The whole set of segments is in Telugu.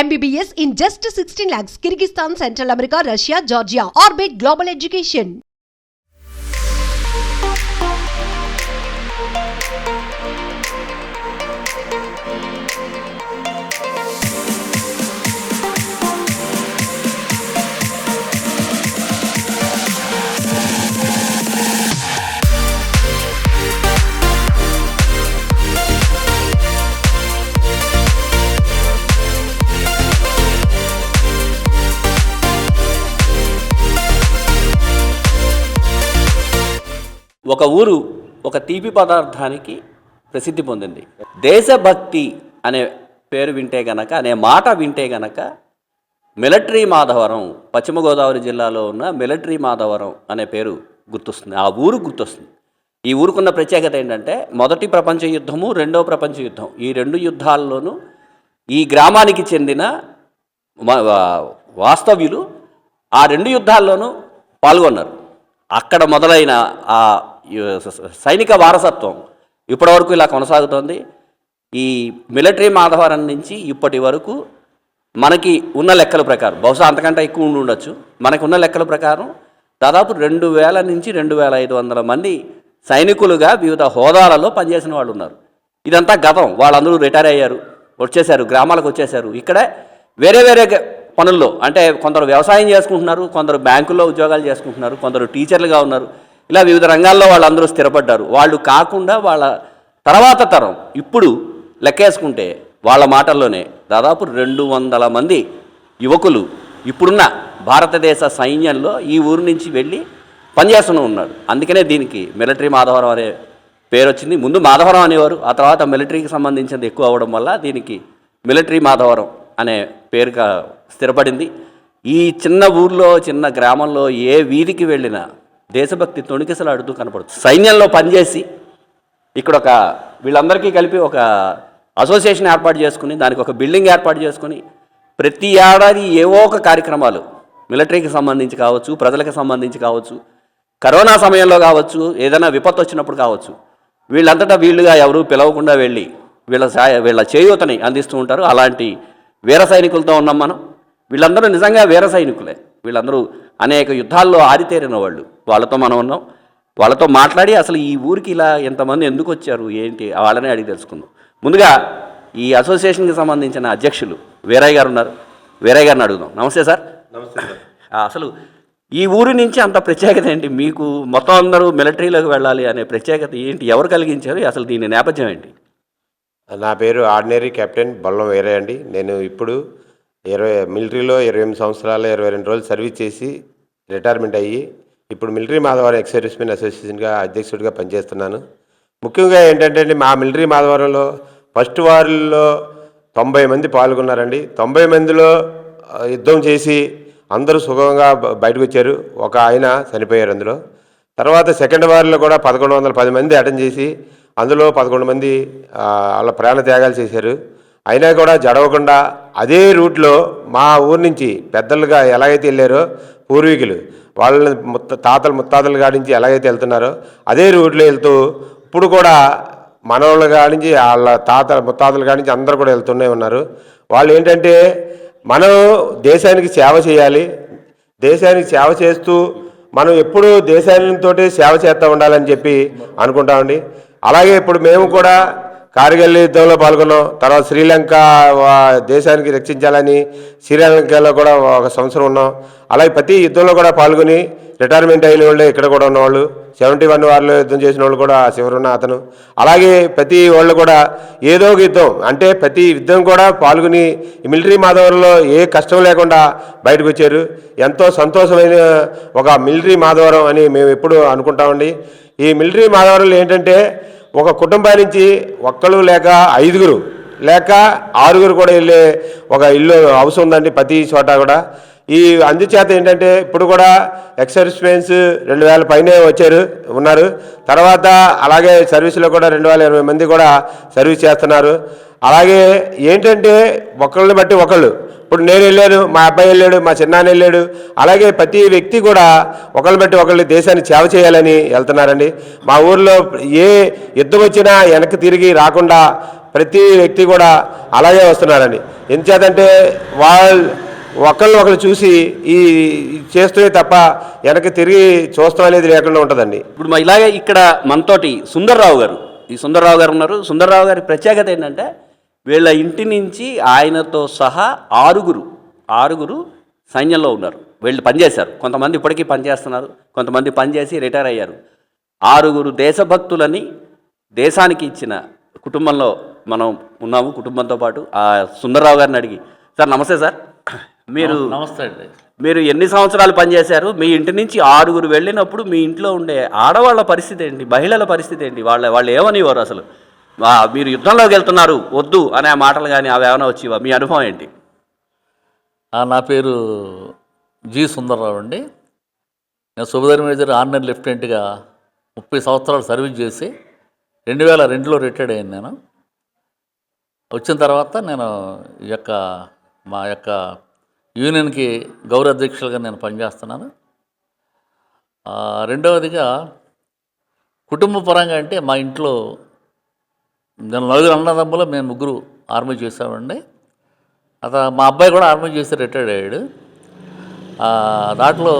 MBBS in just 16 lakhs. Kyrgyzstan, Central America, Russia, Georgia. Orbit Global Education. ఒక ఊరు ఒక తీపి పదార్థానికి ప్రసిద్ధి పొందింది. దేశభక్తి అనే పేరు వింటే గనక అనే మాట వింటే గనక మిలిటరీ మాధవరం పశ్చిమ గోదావరి జిల్లాలో ఉన్న మిలిటరీ మాధవరం అనే పేరు గుర్తొస్తుంది. ఆ ఊరు గుర్తొస్తుంది. ఈ ఊరుకున్న ప్రత్యేకత ఏంటంటే మొదటి ప్రపంచ యుద్ధము రెండో ప్రపంచ యుద్ధం. ఈ రెండు యుద్ధాల్లోనూ ఈ గ్రామానికి చెందిన వాస్తవ్యులు ఆ రెండు యుద్ధాల్లోనూ పాల్గొన్నారు. అక్కడ మొదలైన ఆ సైనిక వారసత్వం ఇప్పటి వరకు ఇలా కొనసాగుతోంది. ఈ మిలిటరీ మాధవరం నుంచి ఇప్పటి వరకు మనకి ఉన్న లెక్కల ప్రకారం బహుశా అంతకంటే ఎక్కువ ఉండి ఉండొచ్చు మనకు ఉన్న లెక్కల ప్రకారం దాదాపు రెండు వేల నుంచి రెండు వేల ఐదు వందల మంది సైనికులుగా వివిధ హోదాలలో పనిచేసిన వాళ్ళు ఉన్నారు. ఇదంతా గతం వాళ్ళందరూ రిటైర్ అయ్యారు వచ్చేసారు గ్రామాలకు వచ్చేసారు ఇక్కడే వేరే వేరే పనుల్లో అంటే కొందరు వ్యవసాయం చేసుకుంటున్నారు కొందరు బ్యాంకుల్లో ఉద్యోగాలు చేసుకుంటున్నారు కొందరు టీచర్లుగా ఉన్నారు. ఇలా వివిధ రంగాల్లో వాళ్ళందరూ స్థిరపడ్డారు. వాళ్ళు కాకుండా వాళ్ళ తర్వాత తరం ఇప్పుడు లెక్కేసుకుంటే వాళ్ళ మాటల్లోనే దాదాపు రెండు వందల మంది యువకులు ఇప్పుడున్న భారతదేశ సైన్యంలో ఈ ఊరు నుంచి వెళ్ళి పనిచేస్తూనే ఉన్నారు. అందుకనే దీనికి మిలిటరీ మాధవరం అనే పేరు వచ్చింది ముందు మాధవరం అనేవారు ఆ తర్వాత మిలిటరీకి సంబంధించింది ఎక్కువ అవ్వడం వల్ల దీనికి మిలిటరీ మాధవరం అనే పేరుగా స్థిరపడింది. ఈ చిన్న ఊర్లో చిన్న గ్రామంలో ఏ వీధికి వెళ్ళినా దేశభక్తి తొణికిసలాడుతూ కనపడుతుంది. సైన్యంలో పనిచేసి ఇక్కడ ఒక వీళ్ళందరికీ కలిపి ఒక అసోసియేషన్ ఏర్పాటు చేసుకుని దానికి ఒక బిల్డింగ్ ఏర్పాటు చేసుకుని ప్రతి ఏడాది ఏవో ఒక కార్యక్రమాలు మిలిటరీకి సంబంధించి కావచ్చు ప్రజలకు సంబంధించి కావచ్చు కరోనా సమయంలో కావచ్చు ఏదైనా విపత్తు వచ్చినప్పుడు కావచ్చు వీళ్ళంతటా వీళ్ళుగా ఎవరు పిలవకుండా వెళ్ళి వీళ్ళ సాయ వీళ్ళ చేయూతని అందిస్తూ ఉంటారు. అలాంటి వీర సైనికులతో ఉన్నాం మనం. వీళ్ళందరూ నిజంగా వీర సైనికులే. వీళ్ళందరూ అనేక యుద్ధాల్లో ఆరితేరిన వాళ్ళు. వాళ్ళతో మనం ఉన్నాం. వాళ్ళతో మాట్లాడి అసలు ఈ ఊరికి ఇలా ఎంతమంది ఎందుకు వచ్చారు? ఏంటి? వాళ్ళనే అడిగి తెలుసుకుందాం. ముందుగా ఈ అసోసియేషన్కి సంబంధించిన అధ్యక్షులు వీరయ్య గారు ఉన్నారు. వీరయ్య గారిని అడుగుదాం. నమస్తే సార్. నమస్తే అసలు ఈ ఊరి నుంచి అంత ప్రత్యేకత ఏంటి? మీకు మొత్తం అందరూ మిలిటరీలోకి వెళ్ళాలి అనే ప్రత్యేకత ఏంటి? ఎవరు కలిగించారు? అసలు దీని నేపథ్యం ఏంటి? నా పేరు ఆర్డినరీ కెప్టెన్ బొల్లం వేరే అండి. నేను ఇప్పుడు ఇరవై మిలిటరీలో ఇరవై ఎనిమిది సంవత్సరాలు ఇరవై రెండు రోజులు సర్వీస్ చేసి రిటైర్మెంట్ అయ్యి ఇప్పుడు మిలిటరీ మాధవరం ఎక్స్ సర్వీస్మెన్ అసోసియేషన్గా అధ్యక్షుడిగా పనిచేస్తున్నాను. ముఖ్యంగా ఏంటంటే అండి మా మిలిటరీ మాధవరంలో ఫస్ట్ వారిలో తొంభై మంది పాల్గొన్నారండి. తొంభై మందిలో యుద్ధం చేసి అందరూ సుఖంగా బయటకు వచ్చారు. ఒక ఆయన చనిపోయారు అందులో. తర్వాత సెకండ్ వారిలో కూడా పదకొండు వందల పది మంది అటెండ్ చేసి అందులో పదకొండు మంది వాళ్ళ ప్రాణ త్యాగాలు చేశారు. అయినా కూడా జడవకుండా అదే రూట్లో మా ఊరు నుంచి పెద్దలుగా ఎలాగైతే వెళ్ళారో పూర్వీకులు. వాళ్ళ ముత్త తాతలు ముత్తాతలు కాడించి ఎలాగైతే వెళ్తున్నారో అదే రూట్లో వెళ్తూ ఇప్పుడు కూడా మనవాళ్ళు కాడించి వాళ్ళ తాత ముత్తాతలు కాడించి అందరూ కూడా వెళ్తూనే ఉన్నారు. వాళ్ళు ఏంటంటే మనం దేశానికి సేవ చేయాలి. దేశానికి సేవ చేస్తూ మనం ఎప్పుడూ దేశానితో సేవ చేస్తూ ఉండాలని చెప్పి అనుకుంటామండి అలాగే ఇప్పుడు మేము కూడా కార్గిల్ యుద్ధంలో పాల్గొన్నాం. తర్వాత శ్రీలంక వా- దేశానికి రక్షించాలని శ్రీలంకలో కూడా ఒక సంవత్సరం ఉన్నాం. అలాగే ప్రతి యుద్ధంలో కూడా పాల్గొని రిటైర్మెంట్ అయిన వాళ్ళే ఇక్కడ కూడా ఉన్నవాళ్ళు. సెవెంటీ వన్ వారిలో యుద్ధం చేసిన వాళ్ళు కూడా శివరున్న అతను. అలాగే ప్రతి వాళ్ళు కూడా ఏదో ఒక యుద్ధం అంటే ప్రతి యుద్ధం కూడా పాల్గొని ఈ మిలిటరీ మాధవరంలో ఏ కష్టం లేకుండా బయటకు వచ్చారు. ఎంతో సంతోషమైన ఒక మిలిటరీ మాధవరం అని మేము ఎప్పుడు అనుకుంటామండి. ఈ మిలిటరీ మాధవరంలో ఏంటంటే ఒక కుటుంబం నుంచి ఒక్కరు లేక ఐదుగురు లేక ఆరుగురు కూడా వెళ్ళే ఒక ఇల్లు అవసరం ఉందండి ప్రతి చోట కూడా. ఈ అందుచేత ఏంటంటే ఇప్పుడు కూడా ఎక్సర్స్మెన్స్ రెండు వేల పైనే వచ్చారు ఉన్నారు. తర్వాత అలాగే సర్వీస్లో కూడా రెండు వేల ఇరవై మంది కూడా సర్వీస్ చేస్తున్నారు. అలాగే ఏంటంటే ఒకళ్ళని బట్టి ఒకళ్ళు. ఇప్పుడు నేను వెళ్ళాను మా అబ్బాయి వెళ్ళాడు మా చిన్నాన్న వెళ్ళాడు. అలాగే ప్రతి వ్యక్తి కూడా ఒకళ్ళని బట్టి ఒకళ్ళు దేశాన్ని సేవ చేయాలని వెళ్తున్నారండి. మా ఊర్లో ఏ యుద్ధం వచ్చినా వెనక్కి తిరిగి రాకుండా ప్రతి వ్యక్తి కూడా అలాగే వస్తున్నారండి. ఎంచేతంటే వాళ్ళు ఒకళ్ళు ఒకరు చూసి ఈ చేస్తే చేస్తూనే తప్ప వెనక్కి తిరిగి చూస్తాం అనేది లేకుండా ఉంటుందండి. ఇప్పుడు ఇలాగే ఇక్కడ మనతోటి సుందర్రావు గారు ఈ సుందర్రావు గారు ఉన్నారు. సుందర్రావు గారి ప్రత్యేకత ఏంటంటే వీళ్ళ ఇంటి నుంచి ఆయనతో సహా ఆరుగురు ఆరుగురు సైన్యంలో ఉన్నారు. వీళ్ళు పనిచేశారు. కొంతమంది ఇప్పటికీ పనిచేస్తున్నారు. కొంతమంది పనిచేసి రిటైర్ అయ్యారు. ఆరుగురు దేశభక్తులని దేశానికి ఇచ్చిన కుటుంబంలో మనం ఉన్నాము. కుటుంబంతో పాటు ఆ సుందర్రావు గారిని అడిగి సార్ నమస్తే సార్. మీరు నమస్తే అండి. మీరు ఎన్ని సంవత్సరాలు పనిచేశారు మీ ఇంటి నుంచి ఆరుగురు వెళ్ళినప్పుడు మీ ఇంట్లో ఉండే ఆడవాళ్ళ పరిస్థితి ఏంటి? మహిళల పరిస్థితి ఏంటి? వాళ్ళ వాళ్ళు ఏమనివారు అసలు? మీరు యుద్ధంలోకి వెళ్తున్నారు వద్దు అనే మాటలు కానీ అవి ఏమైనా వచ్చేవా? మీ అనుభవం ఏంటి? నా పేరు జి సుందర్రావు అండి. నేను సుబేదార్ మేజర్ ఆర్నర్ లెఫ్టినెంట్గా ముప్పై సంవత్సరాలు సర్వీస్ చేసి రెండు వేల రెండులో రిటైర్డ్ అయ్యాను నేను. వచ్చిన తర్వాత నేను ఈ యొక్క మా యొక్క యూనియన్కి గౌరవ అధ్యక్షులుగా నేను పనిచేస్తున్నాను. రెండవదిగా కుటుంబ పరంగా అంటే మా ఇంట్లో నేను నలుగురు అన్నదమ్ములు మేము ముగ్గురు ఆర్మీ చేసామండి అత మా అబ్బాయి కూడా ఆర్మీ చేసి రిటైర్డ్ అయ్యాడు. దాంట్లో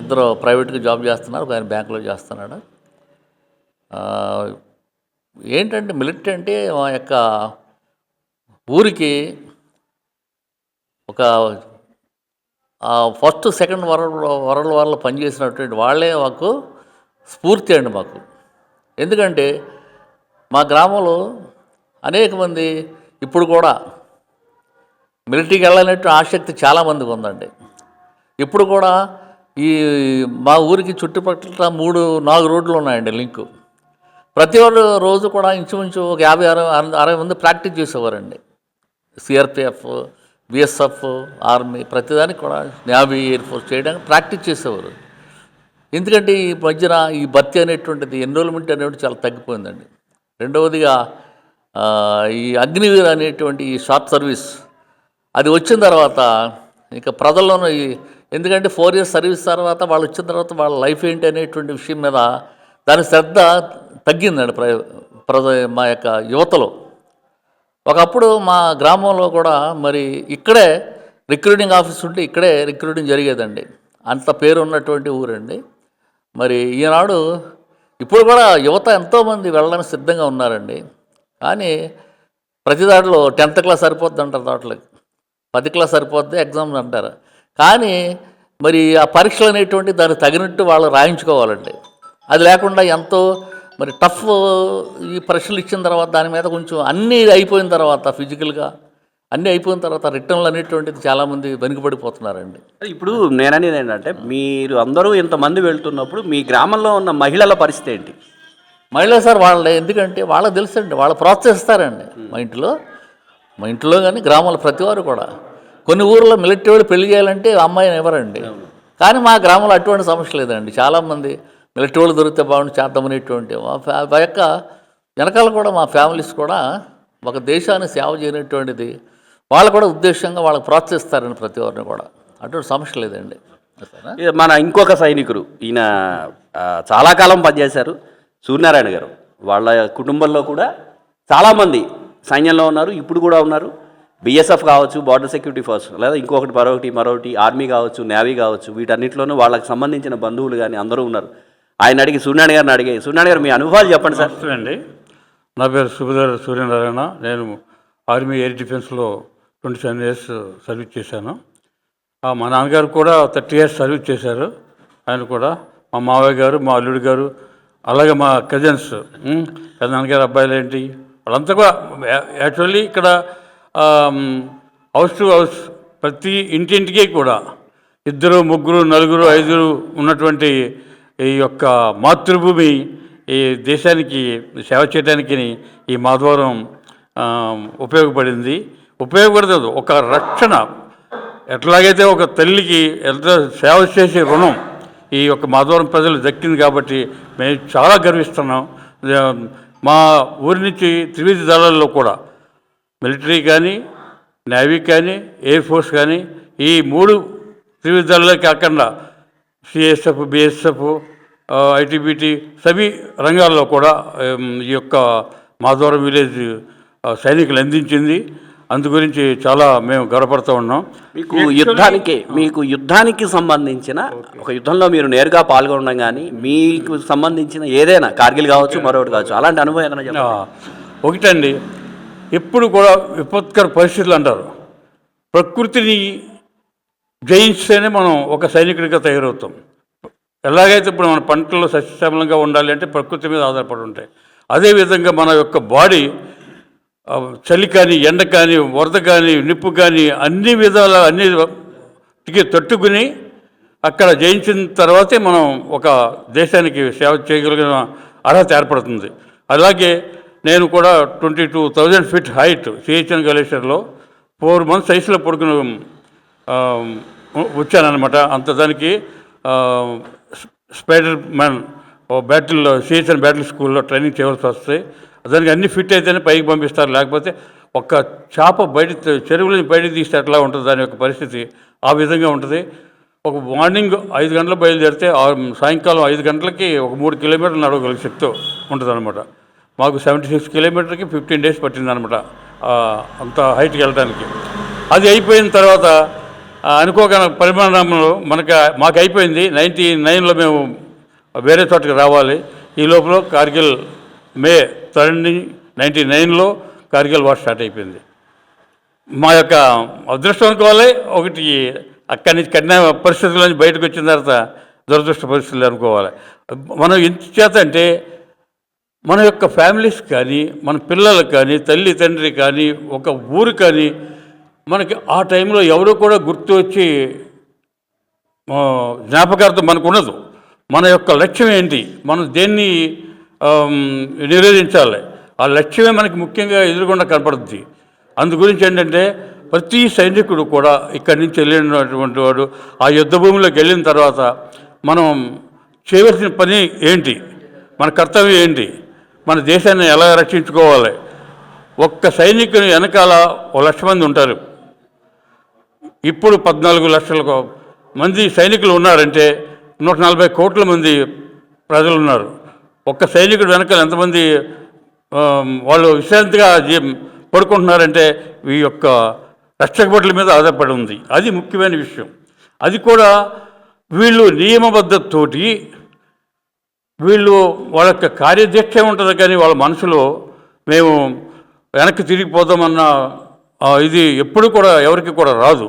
ఇద్దరు ప్రైవేట్గా జాబ్ చేస్తున్నారు ఒక ఆయన బ్యాంకులో చేస్తున్నాడు. ఏంటంటే మిలిటరీ అంటే మా యొక్క ఊరికి ఒక ఫస్ట్ సెకండ్ వరల్డ్ వరల్డ్ వార్లో పనిచేసినటువంటి వాళ్ళే మాకు స్ఫూర్తి అండి మాకు. ఎందుకంటే మా గ్రామంలో అనేక మంది ఇప్పుడు కూడా మిలిటరీకి వెళ్ళాలంటే ఆసక్తి చాలామందికి ఉందండి. ఇప్పుడు కూడా ఈ మా ఊరికి చుట్టుపక్కల మూడు నాలుగు రోడ్లు ఉన్నాయండి లింకు. ప్రతి రోజు కూడా ఇంచుమించు ఒక యాభై అరవై అరవై మంది ప్రాక్టీస్ చేసేవారండి. సిఆర్పిఎఫ్ బిఎస్ఎఫ్ ఆర్మీ ప్రతిదానికి కూడా నేవీ ఎయిర్ ఫోర్స్ చేయడానికి ప్రాక్టీస్ చేసేవారు. ఎందుకంటే ఈ మధ్యన ఈ భర్తీ అనేటువంటిది ఎన్రోల్మెంట్ అనేటువంటి చాలా తగ్గిపోయిందండి. రెండవదిగా ఈ అగ్నివీర్ అనేటువంటి ఈ షార్ట్ సర్వీస్ అది వచ్చిన తర్వాత ఇంకా ప్రజల్లోనూ ఈ ఎందుకంటే ఫోర్ ఇయర్స్ సర్వీస్ తర్వాత వాళ్ళు వచ్చిన తర్వాత వాళ్ళ లైఫ్ ఏంటి అనేటువంటి విషయం మీద దాని శ్రద్ధ తగ్గిందండి ప్ర ప్రజ మా యొక్క యువతలో. ఒకప్పుడు మా గ్రామంలో కూడా మరి ఇక్కడే రిక్రూటింగ్ ఆఫీస్ ఉంటే ఇక్కడే రిక్రూటింగ్ జరిగేదండి. అంత పేరు ఉన్నటువంటి ఊరండి. మరి ఈనాడు ఇప్పుడు కూడా యువత ఎంతోమంది వెళ్ళడానికి సిద్ధంగా ఉన్నారండి. కానీ ప్రతి దాంట్లో టెన్త్ క్లాస్ సరిపోద్ది అంటారు దాంట్లో పది క్లాస్ సరిపోద్ది ఎగ్జామ్స్ అంటారు. కానీ మరి ఆ పరీక్షలు అనేటువంటి దానికి తగినట్టు వాళ్ళు రాయించుకోవాలండి. అది లేకుండా ఎంతో మరి టఫ్ ఈ పరీక్షలు ఇచ్చిన తర్వాత దాని మీద కొంచెం అన్నీ అయిపోయిన తర్వాత ఫిజికల్గా అన్నీ అయిపోయిన తర్వాత రిటర్న్లు అనేటువంటిది చాలామంది వెనుకబడిపోతున్నారండి. ఇప్పుడు నేననేది ఏంటంటే మీరు అందరూ ఇంతమంది వెళ్తున్నప్పుడు మీ గ్రామంలో ఉన్న మహిళల పరిస్థితి ఏంటి? మహిళా సార్ వాళ్ళ ఎందుకంటే వాళ్ళకి తెలుసండి వాళ్ళు ప్రోత్సహిస్తారండి మా ఇంట్లో మా ఇంట్లో కానీ గ్రామాల ప్రతి వారు కూడా. కొన్ని ఊర్లో మిలిటరీ వాళ్ళు పెళ్ళి చేయాలంటే అమ్మాయిని ఇవ్వరండి కానీ మా గ్రామంలో అటువంటి సమస్య లేదండి. చాలామంది మిలిటరీ వాళ్ళు దొరికితే బాగుండి చేద్దామనేటువంటి మా ఫ్యా- మా యొక్క వెనకాల కూడా మా ఫ్యామిలీస్ కూడా ఒక దేశాన్ని సేవ చేయనటువంటిది. వాళ్ళు కూడా ఉద్దేశంగా వాళ్ళకి ప్రోత్సహిస్తారండి ప్రతి వారిని కూడా. అటువంటి సమస్య లేదండి. మన ఇంకొక సైనికుడు ఈయన చాలా కాలం పనిచేశారు సూర్యనారాయణ గారు. వాళ్ళ కుటుంబంలో కూడా చాలామంది సైన్యంలో ఉన్నారు ఇప్పుడు కూడా ఉన్నారు. బిఎస్ఎఫ్ కావచ్చు బార్డర్ సెక్యూరిటీ ఫోర్స్ లేదా ఇంకొకటి మరొకటి మరొకటి ఆర్మీ కావచ్చు నేవీ కావచ్చు వీటన్నిటిలోనూ వాళ్ళకి సంబంధించిన బంధువులు కానీ అందరూ ఉన్నారు. ఆయన అడిగి సూర్యనారాయణ గారిని అడిగి సూర్యనారాయణ గారు మీ అనుభవాలు చెప్పండి సార్. అండి. నా పేరు సుబేదార్ సూర్యనారాయణ. నేను ఆర్మీ ఎయిర్ డిఫెన్స్లో ట్వంటీ సెవెన్ ఇయర్స్ సర్వీస్ చేశాను. మా నాన్నగారు కూడా థర్టీ ఇయర్స్ సర్వీస్ చేశారు. ఆయన కూడా మా మావయ్య గారు మా అల్లుడి గారు అలాగే మా కజిన్స్ పెద్ద నాన్నగారు అబ్బాయిలు ఏంటి వాళ్ళంతా కూడా యాక్చువల్లీ ఇక్కడ హౌస్ టు హౌస్ ప్రతి ఇంటింటికి కూడా ఇద్దరు ముగ్గురు నలుగురు ఐదుగురు ఉన్నటువంటి ఈ యొక్క మాతృభూమి ఈ దేశానికి సేవ చేయడానికి ఈ మాధవరం ఉపయోగపడింది. ఉపయోగపడుతుంది ఒక రక్షణ. ఎట్లాగైతే ఒక తల్లికి ఎంత సేవ చేసే రుణం ఈ యొక్క మాధవరం ప్రజలు దక్కింది కాబట్టి మేము చాలా గర్విస్తున్నాం. మా ఊరి నుంచి త్రివిధ దళాల్లో కూడా మిలిటరీ కానీ నేవీ కానీ ఎయిర్ ఫోర్స్ కానీ ఈ మూడు త్రివిధ దళాలే కాకుండా సిఎస్ఎఫ్ బిఎస్ఎఫ్ ఐటీబీటీ సభి రంగాల్లో కూడా ఈ యొక్క మాధవరం విలేజ్ సైనికులు అందించింది. అందు గురించి చాలా మేము గర్వపడుతూ ఉన్నాం. మీకు యుద్ధానికి మీకు యుద్ధానికి సంబంధించిన ఒక యుద్ధంలో మీరు నేరుగా పాల్గొనడం కానీ మీకు సంబంధించిన ఏదైనా కార్గిల్ కావచ్చు మరొకటి కావచ్చు అలాంటి అనుభవం ఏదైనా ఒకటండి. ఎప్పుడు కూడా విపత్కర పరిస్థితులు అంటారు. ప్రకృతిని జయించితేనే మనం ఒక సైనికుడిగా తయారవుతాం. ఎలాగైతే ఇప్పుడు మన పంటలు సస్యశ్యామలంగా ఉండాలి అంటే ప్రకృతి మీద ఆధారపడి ఉంటాయి. అదేవిధంగా మన యొక్క బాడీ చలి కానీ ఎండ కానీ వరద కానీ నిప్పు కానీ అన్ని విధాల అన్నిటికి తట్టుకుని అక్కడ జయించిన తర్వాతే మనం ఒక దేశానికి సేవ చేయగలిగిన అర్హత ఏర్పడుతుంది. అలాగే నేను కూడా twenty two thousand feet height CHN గలేశ్వర్లో four months సైజులో పడుకున్న. వచ్చానమాట అంత దానికి స్పైడర్ మ్యాన్ ఓ బ్యాటిల్ సిహెచ్ఎన్ బ్యాటిల్ స్కూల్లో ట్రైనింగ్ చేయవలసి వస్తాయి దానికి అన్ని ఫిట్ అయితేనే పైకి పంపిస్తారు. లేకపోతే ఒక్క చేప బయట చెరువులని బయటకు తీస్తే ఎట్లా ఉంటుంది? దాని యొక్క పరిస్థితి ఆ విధంగా ఉంటుంది. ఒక మార్నింగ్ ఐదు గంటలకు బయలుదేరితే ఆ సాయంకాలం ఐదు గంటలకి ఒక మూడు కిలోమీటర్లు నడవగలిగే శక్తి ఉంటుంది అనమాట మాకు సెవెంటీ సిక్స్ కిలోమీటర్కి ఫిఫ్టీన్ డేస్ పట్టిందనమాట అంత హైట్కి వెళ్ళడానికి అది అయిపోయిన తర్వాత అనుకోక పరిమాణంలో మనకు మాకు అయిపోయింది నైంటీ నైన్లో మేము వేరే చోటకి రావాలి. ఈ లోపల కార్గిల్ మే థర్డ్ నైంటీ నైన్లో కార్గిల్ వార్ స్టార్ట్ అయిపోయింది. మా యొక్క అదృష్టం అనుకోవాలి. ఒకటి అక్కడి నుంచి కఠిన పరిస్థితుల నుంచి బయటకు వచ్చిన తర్వాత దురదృష్ట పరిస్థితులు అనుకోవాలి. మనం ఎంత చేత అంటే మన యొక్క ఫ్యామిలీస్ కానీ మన పిల్లలకు కానీ తల్లి తండ్రి కానీ ఒక ఊరు కానీ మనకి ఆ టైంలో ఎవరు కూడా గుర్తు వచ్చి జ్ఞాపకార్థం మనకు ఉండదు మన యొక్క లక్ష్యం ఏంటి? మనం దేన్ని నివేదించాలి? నిరోధించాలి ఆ లక్ష్యమే మనకి ముఖ్యంగా ఎదురుకుండా కనపడుద్ది. అందు గురించి ఏంటంటే ప్రతి సైనికుడు కూడా ఇక్కడి నుంచి వెళ్ళినటువంటి వాడు ఆ యుద్ధ భూమిలోకి వెళ్ళిన తర్వాత మనం చేయవలసిన పని ఏంటి? మన కర్తవ్యం ఏంటి? మన దేశాన్ని ఎలా రక్షించుకోవాలి? ఒక్క సైనికుని వెనకాల ఓ లక్ష మంది ఉంటారు. ఇప్పుడు పద్నాలుగు లక్షల మంది సైనికులు ఉన్నారంటే నూట నలభై కోట్ల మంది ప్రజలు ఉన్నారు. ఒక్క సైనికుడు వెనకాల ఎంతమంది వాళ్ళు విశ్రాంతిగా పడుకుంటున్నారంటే ఈ యొక్క రక్షక భటుల మీద ఆధారపడి ఉంది. అది ముఖ్యమైన విషయం. అది కూడా వీళ్ళు నియమబద్ధతోటి వీళ్ళు వాళ్ళ యొక్క కార్యదీక్ష ఉంటుంది కానీ వాళ్ళ మనసులో మేము వెనక్కి తిరిగిపోదామన్న ఇది ఎప్పుడు కూడా ఎవరికి కూడా రాదు.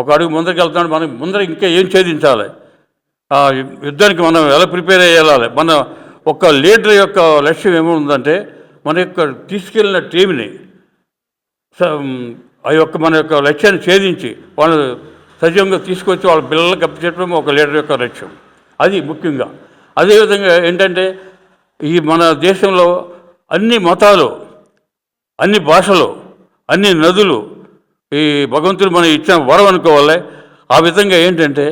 ఒక అడుగు ముందరికి వెళ్తున్నాడు మనం ముందర ఇంకా ఏం ఛేదించాలి? ఆ యుద్ధానికి మనం ఎలా ప్రిపేర్ అయ్యాలి? మన ఒక లీడర్ యొక్క లక్ష్యం ఏముందంటే మన యొక్క తీసుకెళ్ళిన టీంని స- ఆ యొక్క మన యొక్క లక్ష్యాన్ని ఛేదించి వాళ్ళు సజీవంగా తీసుకొచ్చి వాళ్ళ పిల్లలకు అప్పచెప్పడం ఒక లీడర్ యొక్క లక్ష్యం. అది ముఖ్యంగా. అదేవిధంగా ఏంటంటే ఈ మన దేశంలో అన్ని మతాలు అన్ని భాషలు అన్ని నదులు ఈ భగవంతుడు మనం ఇచ్చిన వరం అనుకోవాలి. ఆ విధంగా ఏంటంటే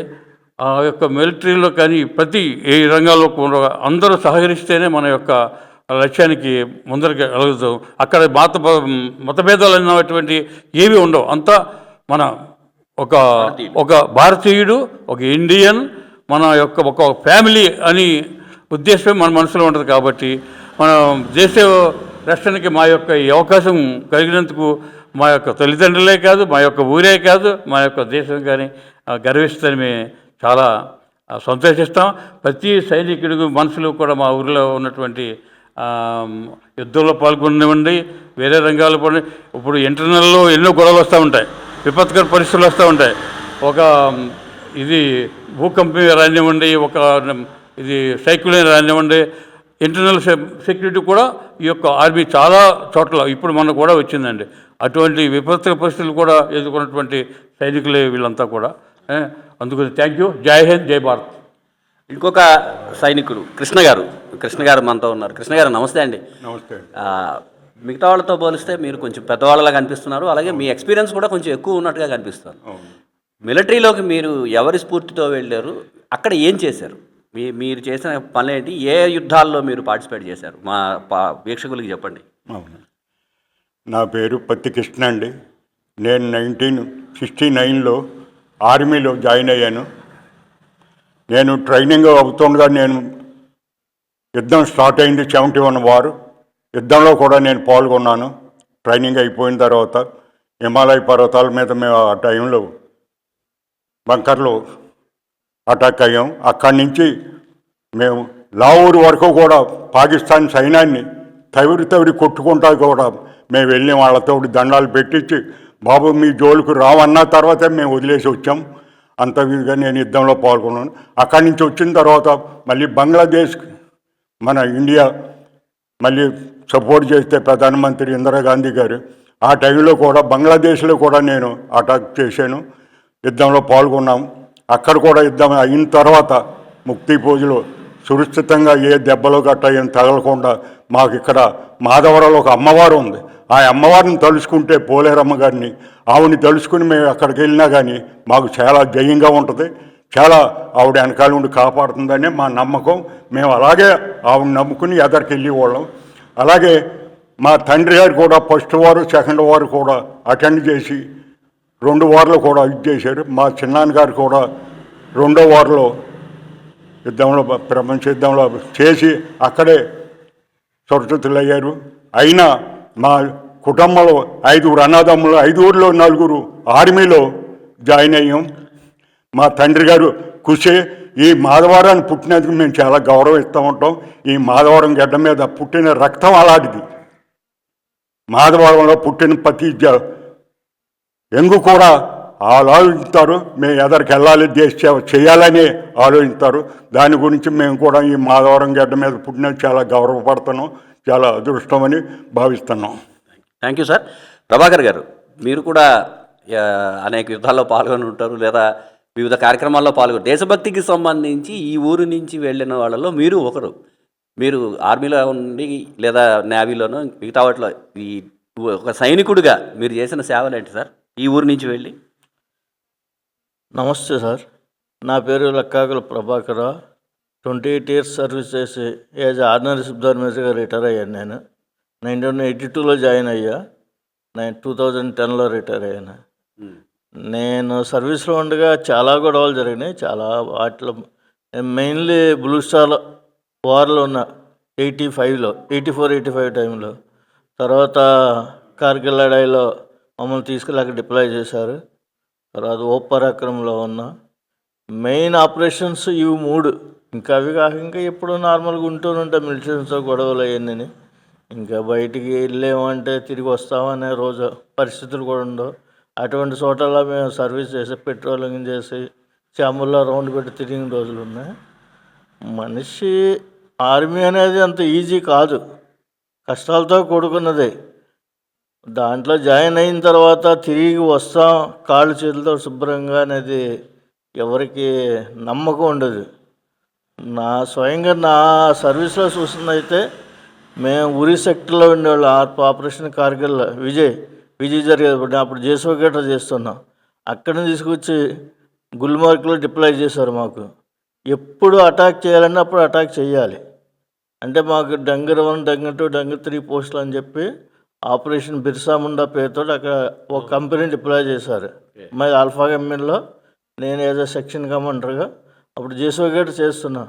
ఆ యొక్క మిలిటరీలో కానీ ప్రతి ఏ రంగాల్లో కూడా అందరూ సహకరిస్తేనే మన యొక్క లక్ష్యానికి ముందరికి వెలుగుతాం అక్కడ మత మతభేదాలు అన్నటువంటి ఏవి ఉండవు. అంతా మన ఒక ఒక భారతీయుడు ఒక ఇండియన్ మన యొక్క ఒక ఫ్యామిలీ అని ఉద్దేశం మన మనసులో ఉంటుంది కాబట్టి మన దేశ రక్షణకి మా యొక్క ఈ అవకాశం కలిగినందుకు మా యొక్క తల్లిదండ్రులే కాదు మా యొక్క ఊరే కాదు మా యొక్క దేశం కానీ గర్విస్తని మేము చాలా సంతోషిస్తాం. ప్రతి సైనికుడికి మనుషులు కూడా మా ఊరిలో ఉన్నటువంటి యుద్ధంలో పాల్గొనివ్వండి వేరే రంగాల్లో పడి. ఇప్పుడు ఇంటర్నల్లో ఎన్నో గొడవలు వస్తూ ఉంటాయి విపత్కర పరిస్థితులు వస్తూ ఉంటాయి. ఒక ఇది భూకంపం రానివ్వండి ఒక ఇది సైక్లోన్ రానివ్వండి. ఇంటర్నల్ సెక్యూరిటీ కూడా ఈ యొక్క ఆర్మీ చాలా చోట్ల ఇప్పుడు మనకు కూడా వచ్చిందండి. అటువంటి విపత్కర పరిస్థితులు కూడా ఎదుర్కొన్నటువంటి సైనికులే వీళ్ళంతా కూడా. అందుకని థ్యాంక్ యూ జై హింద్ జై భారత్. ఇంకొక సైనికుడు కృష్ణ గారు. కృష్ణ గారు మనతో ఉన్నారు. కృష్ణ గారు నమస్తే అండి. నమస్తే ఆ, మిగతా వాళ్ళతో పోలిస్తే మీరు కొంచెం పెద్దవాళ్ళలా కనిపిస్తున్నారు. అలాగే మీ ఎక్స్పీరియన్స్ కూడా కొంచెం ఎక్కువ ఉన్నట్టుగా కనిపిస్తుంది. మిలిటరీలోకి మీరు ఎవరి స్ఫూర్తితో వెళ్ళారు? అక్కడ ఏం చేశారు? మీ మీరు చేసిన పనులేంటి? ఏ యుద్ధాల్లో మీరు పార్టిసిపేట్ చేశారు? మా పా- వీక్షకులకి చెప్పండి. అవును. నా పేరు పత్తి కృష్ణ అండి. నేను నైన్టీన్ సిక్స్టీ నైన్లో ఆర్మీలో జాయిన్ అయ్యాను. నేను ట్రైనింగ్ అవుతుండగా నేను యుద్ధం స్టార్ట్ అయింది సెవెంటీ వన్ వారు. యుద్ధంలో కూడా నేను పాల్గొన్నాను. ట్రైనింగ్ అయిపోయిన తర్వాత హిమాలయ పర్వతాల మీద మేము ఆ టైంలో బంకర్లో అటాక్ అయ్యాం. అక్కడి నుంచి మేము లావూరు వరకు కూడా పాకిస్తాన్ సైన్యాన్ని తవిరి తవిరి కొట్టుకుంటా కూడా మేము వెళ్ళి వాళ్ళతో దండాలు పెట్టించి బాబు మీ జోలికి రావన్న తర్వాతే మేము వదిలేసి వచ్చాం. అంత విధిగా నేను యుద్ధంలో పాల్గొన్నాను. అక్కడి నుంచి వచ్చిన తర్వాత మళ్ళీ బంగ్లాదేశ్ మన ఇండియా మళ్ళీ సపోర్ట్ చేస్తే ప్రధానమంత్రి ఇందిరాగాంధీ గారు ఆ టైంలో కూడా బంగ్లాదేశ్లో కూడా నేను అటాక్ చేశాను. యుద్ధంలో పాల్గొన్నాం. అక్కడ కూడా యుద్ధం అయిన తర్వాత ముక్తి పూజలో సురక్షితంగా ఏ దెబ్బలు గట్ట ఏం తగలకుండా మాకు ఇక్కడ మాధవరంలో ఒక అమ్మవారు ఉంది. ఆ అమ్మవారిని తలుచుకుంటే పోలేరమ్మ గారిని ఆవిడని తలుచుకుని మేము అక్కడికి వెళ్ళినా కానీ మాకు చాలా జయంగా ఉంటుంది. చాలా ఆవిడ వెనకాల ఉండి కాపాడుతుందనే మా నమ్మకం. మేము అలాగే ఆవిడ నమ్ముకుని ఎదరికి వెళ్ళేవాళ్ళం అలాగే మా తండ్రి గారు కూడా ఫస్ట్ వారు సెకండ్ వారు కూడా అటెండ్ చేసి రెండు వారాలు కూడా ఇది చేశారు. మా చిన్నాన్నగారు కూడా రెండో వారంలో యుద్ధంలో ప్రపంచ యుద్ధంలో చేసి అక్కడే సురక్షితులయ్యారు అయినా మా కుటుంబంలో ఐదుగురు అన్నదమ్ములు ఐదుగురిలో నలుగురు ఆర్మీలో జాయిన్ అయ్యాం. మా తండ్రి గారు కృషి ఈ మాధవరాన్ని పుట్టినందుకు మేము చాలా గౌరవిస్తూ ఉంటాం. ఈ మాధవరం గడ్డ మీద పుట్టిన రక్తం అలాంటిది. మాధవరంలో పుట్టిన ప్రతి జ- ఎంగు కూడా ఆలోచిస్తారు మేము ఎదరికి వెళ్ళాలి దేశ సేవ చేయాలని ఆలోచిస్తారు దాని గురించి మేము కూడా ఈ మాధవరం గడ్డ మీద పుట్టిన చాలా గౌరవపడుతున్నాం చాలా అదృష్టమని భావిస్తున్నాం. Thank you sir. ప్రభాకర్ గారు మీరు కూడా అనేక యుద్ధాల్లో పాల్గొని ఉంటారు లేదా వివిధ కార్యక్రమాల్లో పాల్గొని దేశభక్తికి సంబంధించి ఈ ఊరు నుంచి వెళ్ళిన వాళ్ళలో మీరు ఒకరు. మీరు ఆర్మీలో ఉండి లేదా నేవీలోనో మిగతా వాటిలో ఈ ఒక సైనికుడిగా మీరు చేసిన సేవలు ఏంటి సార్? ఈ ఊరు నుంచి వెళ్ళి? నమస్తే సార్. నా పేరు Lakkakula Prabhakara. Twenty eight years service చేసి యాజ్ ఆర్డినరీ సుబ్దార్ మేజర్గా రిటైర్ అయ్యాను నేను. నైన్టీన్ ఎయిటీ టూలో జాయిన్ అయ్యా. నైన్ టూ థౌజండ్ టెన్లో రిటైర్ అయ్యాను. నేను సర్వీస్లో ఉండగా చాలా గొడవలు జరిగినాయి. చాలా వాటిలో మెయిన్లీ బ్లూ స్టార్ వార్లో ఉన్న ఎయిటీ ఫైవ్లో ఎయిటీ ఫోర్ ఎయిటీ ఫైవ్ టైంలో. తర్వాత కార్గిల్ లడాయిలో మమ్మల్ని తీసుకెళ్ళి అక్కడ డిప్లాయ్ చేశారు. తర్వాత ఓ ఉన్న మెయిన్ ఆపరేషన్స్ ఇవి మూడు. ఇంకా అవి కాక ఇంకా ఎప్పుడు నార్మల్గా ఉంటూనే ఉంటాయి మిలిటరీస్తో గొడవలు అవన్నీ ఇంకా బయటికి వెళ్ళామంటే తిరిగి వస్తామనే రోజు పరిస్థితులు కూడా ఉండవు. అటువంటి చోటల్లో మేము సర్వీస్ చేసి పెట్రోలింగ్ చేసి చాముల్లో రౌండ్ పెట్టి తిరిగిన రోజులు ఉన్నాయి. మనిషి ఆర్మీ అనేది అంత ఈజీ కాదు. కష్టాలతో కూడుకున్నదే. దాంట్లో జాయిన్ అయిన తర్వాత తిరిగి వస్తాం కాళ్ళు చేతులతో శుభ్రంగా అనేది ఎవరికి నమ్మకం ఉండదు. నా స్వయంగా నా సర్వీస్లో చూసిందైతే మేము ఉరి సెక్టర్లో ఉండేవాళ్ళం. ఆప్ ఆపరేషన్ కార్గిల్ విజయ్ విజయ్ జరిగేది అప్పుడు జేసో గేటర్ చేస్తున్నాం. అక్కడిని తీసుకొచ్చి గుల్మార్గ్లో డిప్లాయ్ చేశారు మాకు. ఎప్పుడు అటాక్ చేయాలన్నప్పుడు అటాక్ చేయాలి. అంటే మాకు డంగర్ వన్ డంగర్ టూ డంగర్ త్రీ పోస్టులు అని చెప్పి ఆపరేషన్ బిర్సా ముండా పేరుతో అక్కడ ఒక కంపెనీ డిప్లాయ్ చేశారు. మరి ఆల్ఫా కంపెనీలో నేను ఏదో సెక్షన్ కమాండర్గా అప్పుడు జేసో గేట్ చేస్తున్నా.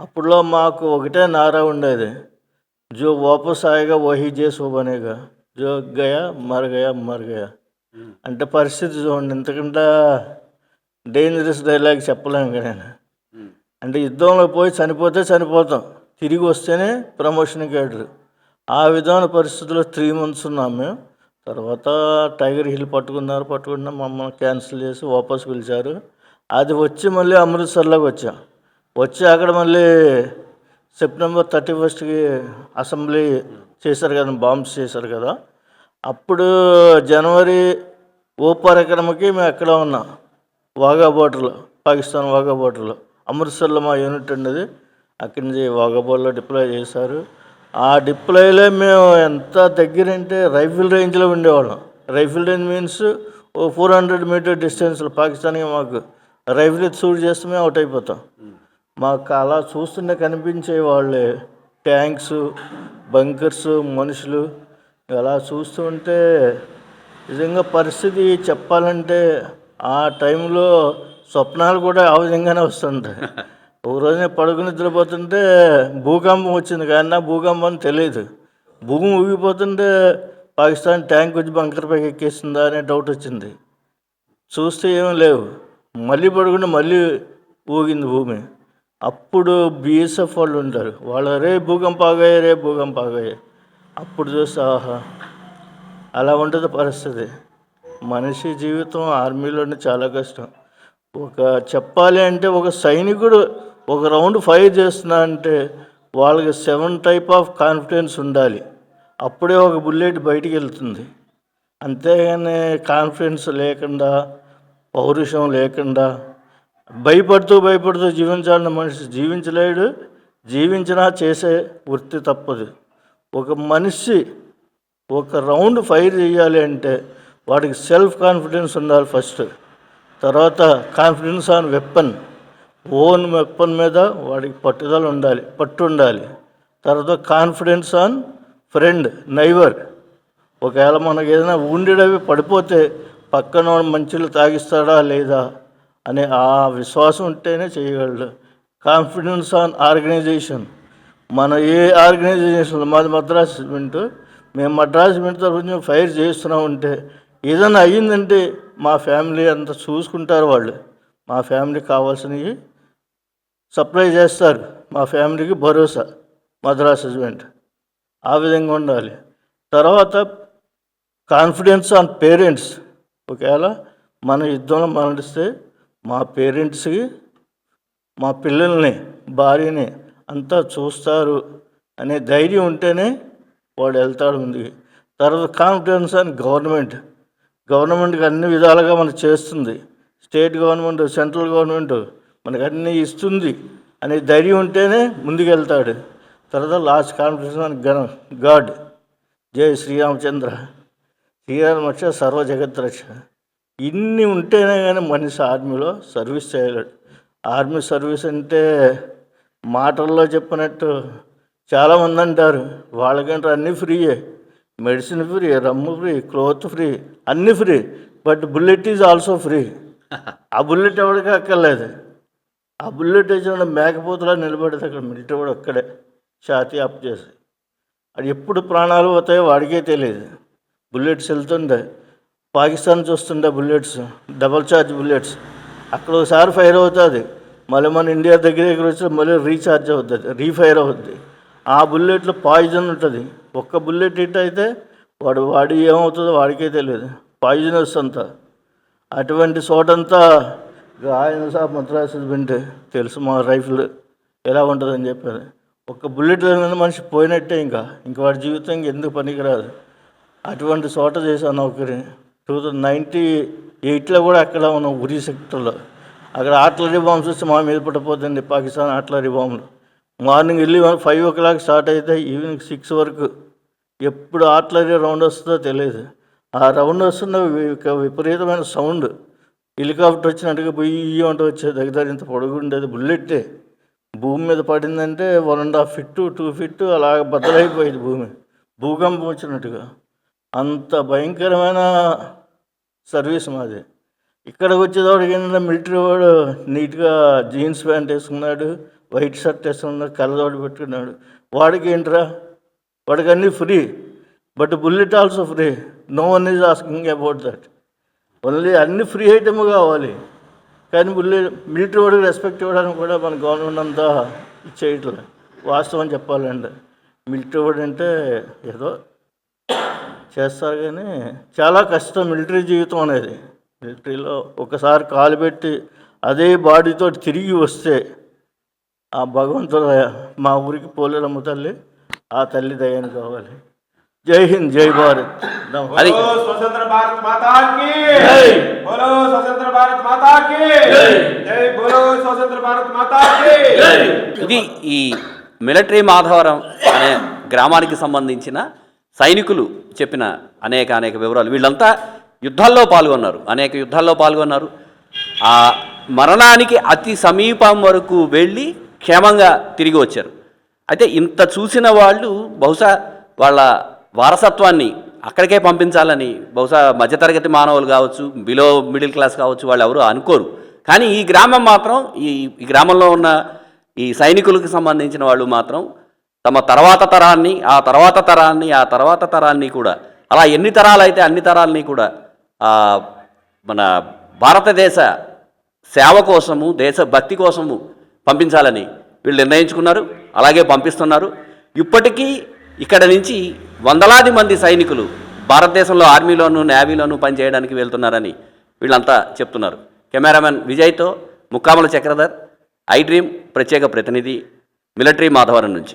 అప్పుడులో మాకు ఒకటే నారా ఉండేది. జో వాపస్ ఆయేగా వహీ జేసో బనేగా. జో గయా మర్ గయా మర్ గయా. అంటే పరిస్థితి చూడండి ఇంతకంటే డేంజరస్ డైలాగ్ చెప్పలేము కదా నేను. అంటే యుద్ధంలో పోయి చనిపోతే చనిపోతాం. తిరిగి వస్తేనే ప్రమోషన్ క్యాడర్ ఆ విధమైన పరిస్థితుల్లో త్రీ మంత్స్ ఉన్నాం మేము. తర్వాత టైగర్ హిల్ పట్టుకున్నారు పట్టుకున్న మమ్మల్ని క్యాన్సిల్ చేసి వాపస్ పిలిచారు. అది వచ్చి మళ్ళీ అమృత్సర్లోకి వచ్చాం. వచ్చి అక్కడ మళ్ళీ సెప్టెంబర్ థర్టీ ఫస్ట్కి అసెంబ్లీ చేశారు కదా బాంబ్స్ చేశారు కదా. అప్పుడు జనవరి ఓ పరిక్రమకి మేము ఎక్కడ ఉన్నాం? వాఘా బోర్డర్లో పాకిస్తాన్ వాఘా బోర్డర్లో అమృత్సర్లో మా యూనిట్ ఉండేది. అక్కడి నుంచి వాఘా బోర్డర్లో డిప్లాయ్ చేశారు. ఆ డిప్లైలో మేము ఎంత దగ్గరంటే రైఫిల్ రేంజ్లో ఉండేవాళ్ళం. రైఫిల్ రేంజ్ మీన్స్ ఓ ఫోర్ హండ్రెడ్ మీటర్ డిస్టెన్స్లో పాకిస్తాన్కి మాకు రైఫిల్ షూట్ చేస్తే మేము అవుట్ అయిపోతాం. మాకు అలా చూస్తుంటే కనిపించే వాళ్ళే ట్యాంక్స్ బంకర్స్ మనుషులు అలా చూస్తుంటే నిజంగా పరిస్థితి చెప్పాలంటే ఆ టైంలో స్వప్నాలు కూడా ఆ విధంగానే వస్తుంటాయి. ఒక రోజు నేను పడుకుని నిద్రపోతుంటే భూకంపం వచ్చింది కానీ నా భూకంపం అని తెలియదు. భూమి ఊగిపోతుంటే పాకిస్తాన్ ట్యాంక్ వచ్చి బంకర్ పైకి ఎక్కేసిందా అనే డౌట్ వచ్చింది. చూస్తే ఏమీ లేవు. మళ్ళీ పడుకుంటే మళ్ళీ ఊగింది భూమి. అప్పుడు బిఎస్ఎఫ్ వాళ్ళు ఉంటారు. వాళ్ళు రే భూకంప ఆగాయి రే భూకంప ఆగాయి. అప్పుడు చూస్తే ఆహా అలా ఉంటుంది పరిస్థితి. మనిషి జీవితం ఆర్మీలోనే చాలా కష్టం. ఒక చెప్పాలి అంటే ఒక సైనికుడు ఒక రౌండ్ ఫైర్ చేస్తున్నా అంటే వాళ్ళకి సెవెన్ టైప్ ఆఫ్ కాన్ఫిడెన్స్ ఉండాలి. అప్పుడే ఒక బుల్లెట్ బయటికి వెళ్తుంది. అంతేగాని కాన్ఫిడెన్స్ లేకుండా పౌరుషం లేకుండా భయపడుతూ భయపడుతూ జీవించాలన్న మనిషి జీవించలేడు. జీవించినా చేసే వృత్తి తప్పదు. ఒక మనిషి ఒక రౌండ్ ఫైర్ చేయాలి అంటే వాడికి సెల్ఫ్ కాన్ఫిడెన్స్ ఉండాలి ఫస్ట్. తర్వాత confidence on weapon. Own weapon మీద వాడికి పట్టుదల ఉండాలి పట్టు ఉండాలి తర్వాత కాన్ఫిడెన్స్ ఆన్ ఫ్రెండ్ నైవర్. ఒకవేళ మనకి ఏదైనా ఉండేటవి పడిపోతే పక్కన వాడు మంచిలు తాగిస్తాడా లేదా అనే ఆ విశ్వాసం ఉంటేనే చేయగలడు. Confidence on organisation. మన ఏ ఆర్గనైజేషన్ మాది మద్రాస్ సిమెంట్ మేము మద్రాస్ సిమెంట్ తరఫు ఫైర్ చేస్తున్నాం ఉంటే ఏదైనా అయ్యిందంటే మా ఫ్యామిలీ అంతా చూసుకుంటారు వాళ్ళు. మా ఫ్యామిలీకి కావాల్సినవి సప్లై చేస్తారు. మా ఫ్యామిలీకి భరోసా మద్రాస్ హస్బెండ్. ఆ విధంగా ఉండాలి. తర్వాత కాన్ఫిడెన్స్ ఆన్ పేరెంట్స్. ఒకవేళ మన యుద్ధంలో మరణిస్తే మా పేరెంట్స్కి మా పిల్లల్ని భార్యని అంతా చూస్తారు అనే ధైర్యం ఉంటేనే వాడు వెళ్తాడు ముందుకి. తర్వాత కాన్ఫిడెన్స్ అని గవర్నమెంట్. గవర్నమెంట్కి అన్ని విధాలుగా మనకు చేస్తుంది. స్టేట్ గవర్నమెంట్ సెంట్రల్ గవర్నమెంట్ మనకు అన్నీ ఇస్తుంది అనే ధైర్యం ఉంటేనే ముందుకెళ్తాడు. తర్వాత last confidence on gun god జై శ్రీరామచంద్ర శ్రీరామ రక్ష సర్వ జగత్ రక్ష ఇన్ని ఉంటేనే కానీ మనిషి ఆర్మీలో సర్వీస్ చేయలేడు. ఆర్మీ సర్వీస్ అంటే మాటల్లో చెప్పినట్టు చాలామంది అంటారు వాళ్ళకంటే అన్నీ ఫ్రీయే. Medicine free rum free cloth free అన్నీ free but bullet is also free. ఆ బుల్లెట్ ఎవరికి అక్కర్లేదు. ఆ బుల్లెట్ వేసిన మేకపోతలా నిలబడేది అక్కడ మిలిటరీ కూడా అక్కడే ఛాతీ అప్ చేసి. అది ఎప్పుడు ప్రాణాలు పోతాయో వాడికే తెలియదు. బుల్లెట్స్ వెళ్తుండే. పాకిస్తాన్ చూస్తుండే బుల్లెట్స్ డబల్ ఛార్జ్ బుల్లెట్స్. అక్కడ ఒకసారి ఫైర్ అవుతుంది. మళ్ళీ మన ఇండియా దగ్గర దగ్గర వచ్చి మళ్ళీ రీఛార్జ్ అవుతుంది రీఫైర్ అవుతుంది. ఆ బుల్లెట్లో పాయిజన్ ఉంటుంది. ఒక్క బుల్లెట్ హిట్ అయితే వాడు వాడి ఏమవుతుందో వాడికే తెలియదు. పాయిజన్ అంతా అటువంటి చోటంతా ఆయన సాబ్ మద్రాసు వింటే తెలుసు మా రైఫిల్ ఎలా ఉంటుందని చెప్పారు. ఒక్క బుల్లెట్ మనిషి పోయినట్టే ఇంకా. ఇంకా వాడి జీవితం ఇంక ఎందుకు పనికిరాదు. అటువంటి చోట చేశాను నౌకరి. టూ థౌజండ్ నైంటీ ఎయిట్లో కూడా అక్కడ ఉన్నాం ఉరి సెక్టర్లో. అక్కడ ఆర్టిలరీ బాంబ్స్ వస్తే మా మీద పడిపోతుంది పాకిస్తాన్ ఆర్టిలరీ బాంబులు. మార్నింగ్ వెళ్ళి ఫైవ్ ఓ క్లాక్ స్టార్ట్ అయితే ఈవినింగ్ సిక్స్ వరకు ఎప్పుడు ఆర్టిలరీ రౌండ్ వస్తుందో తెలియదు. ఆ రౌండ్ వస్తున్న విపరీతమైన సౌండ్. హెలికాప్టర్ వచ్చినట్టుగా పొయ్యి అంటూ వచ్చేది దగ్గర ఇంత పొడుగుండేది బుల్లెట్టే. భూమి మీద పడిందంటే one and half feet two feet అలా బద్దలైపోయేది భూమి. భూకంపం వచ్చినట్టుగా. అంత భయంకరమైన సర్వీస్ మాది. ఇక్కడికి వచ్చేటప్పటికి ఏంటంటే మిలిటరీ వాడు నీట్గా జీన్స్ ప్యాంట్ వేసుకున్నాడు వైట్ షర్ట్ వేసుకున్నాడు కళ్ళదోడు పెట్టుకున్నాడు. వాడికి ఏంట్రా? వాడికి అన్నీ free. But bullet also free. No one is asking about that. Only అన్ని ఫ్రీ ఐటమ్ కావాలి. కానీ మిలిటరీ వాడికి రెస్పెక్ట్ ఇవ్వడానికి కూడా మన గవర్నమెంట్ అంతా ఇచ్చేయట్లేదు వాస్తవం చెప్పాలంటే. మిలిటరీ వాడు అంటే ఏదో చేస్తారు కానీ చాలా కష్టం మిలిటరీ జీవితం అనేది. మిలిటరీలో ఒకసారి కాలు పెట్టి అదే బాడీతో తిరిగి వస్తే ఆ భగవంతుడు మా ఊరికి పోలేరమ్మ తల్లి ఆ తల్లి దయని కావాలి. జై హింద్ జై భారత్. అది స్వతంత్ర భారత్ మాతాకి జై. బోలో స్వతంత్ర భారత్ మాతాకి జై. జై బోలో స్వతంత్ర భారత్ మాతాకి జై. ఇది ఈ మిలిటరీ మాధవరం అనే గ్రామానికి సంబంధించిన సైనికులు చెప్పిన అనేక అనేక వివరాలు. వీళ్ళంతా యుద్ధాల్లో పాల్గొన్నారు. అనేక యుద్ధాల్లో పాల్గొన్నారు. ఆ మరణానికి అతి సమీపం వరకు వెళ్ళి క్షేమంగా తిరిగి వచ్చారు. అయితే ఇంత చూసిన వాళ్ళు బహుశా వాళ్ళ వారసత్వాన్ని అక్కడికే పంపించాలని బహుశా మధ్యతరగతి మానవులు కావచ్చు బిలో మిడిల్ క్లాస్ కావచ్చు వాళ్ళు ఎవరు అనుకోరు. కానీ ఈ గ్రామం మాత్రం ఈ ఈ గ్రామంలో ఉన్న ఈ సైనికులకు సంబంధించిన వాళ్ళు మాత్రం తమ తర్వాత తరాన్ని ఆ తర్వాత తరాన్ని ఆ తర్వాత తరాన్ని కూడా అలా ఎన్ని తరాలు అయితే అన్ని తరాలని కూడా మన భారతదేశ సేవ కోసము దేశ భక్తి కోసము పంపించాలని వీళ్ళు నిర్ణయించుకున్నారు అలాగే పంపిస్తున్నారు. ఇప్పటికీ ఇక్కడ నుంచి వందలాది మంది సైనికులు భారతదేశంలో ఆర్మీలోను నేవీలోను పనిచేయడానికి వెళ్తున్నారని వీళ్ళంతా చెప్తున్నారు. కెమెరామెన్ విజయ్తో ముక్కామల చక్రధర్ ఐ డ్రీమ్ ప్రత్యేక ప్రతినిధి మిలిటరీ మాధవరం నుంచి.